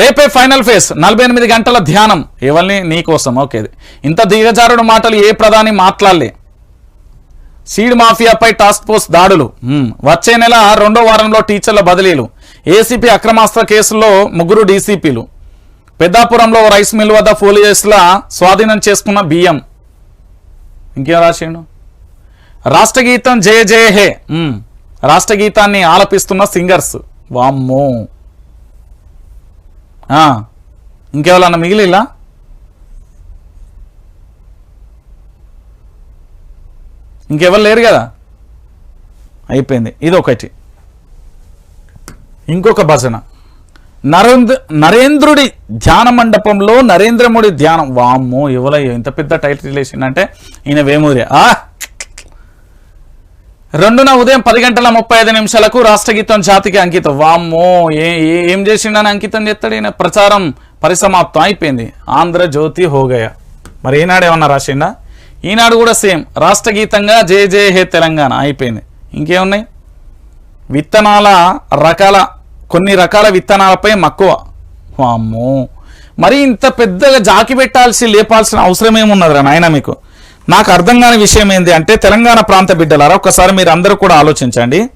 రేపే final face నలభై ఎనిమిది గంటల ధ్యానం. ఇవన్నీ నీకోసం ఓకే. ఇంత దిగజారుడు మాటలు ఏ ప్రధాని మాట్లాడలే. సీడ్ మాఫియాపై టాస్క్ ఫోర్స్ దాడులు. వచ్చే నెల రెండో వారంలో టీచర్ల బదిలీలు. ఏసీపీ అక్రమాస్త్ర కేసులో ముగ్గురు డీసీపీలు. పెద్దాపురంలో రైస్ మిల్ వద్ద పోలీసుల స్వాధీనం చేసుకున్న బియ్యం. ఇంకేం రాసిండు? రాష్ట్ర గీతం జయ జయ హే. రాష్ట్రగీతాన్ని రాష్ట్ర గీతాన్ని ఆలపిస్తున్న సింగర్స్. వామ్మో. ఇంకెవరన్నా మిగిలిలా ఇంకెవరు లేరు కదా? అయిపోయింది. ఇది ఒకటి ఇంకొక భజన. నరేంద్ర నరేంద్రుడి ధ్యాన మండపంలో నరేంద్రముడి ధ్యానం. వామ్మో ఎవలయ్యో ఇంత పెద్ద టైటిల్ వేసిందంటే ఈయన వేమూరి. ఆ! రెండున ఉదయం పది గంటల ముప్పై ఐదు నిమిషాలకు రాష్ట్ర గీతం జాతికి అంకితం. వామ్మో ఏ ఏ- ఏం చేసిండని అంకితం చేస్తాడు ఈయన? ప్రచారం పరిసమాప్తం అయిపోయింది. ఆంధ్రజ్యోతి హోగయ మరి ఈనాడు ఏమన్నా రాసిండా? ఈనాడు కూడా సేమ్. రాష్ట్ర గీతంగా జే జే హే తెలంగాణ అయిపోయింది. ఇంకేమున్నాయి? విత్తనాల రకాల కొన్ని రకాల విత్తనాలపై మక్కువ. వామ్మో. మరి ఇంత పెద్దగా జాకి పెట్టాల్సి లేపాల్సిన అవసరం ఏమున్నదిరా నాయన మీకు? నాకు అర్థం కాని విషయం ఏంది అంటే తెలంగాణ ప్రాంత బిడ్డలారా ఒక్కసారి మీరు అందరూ కూడా ఆలోచించండి.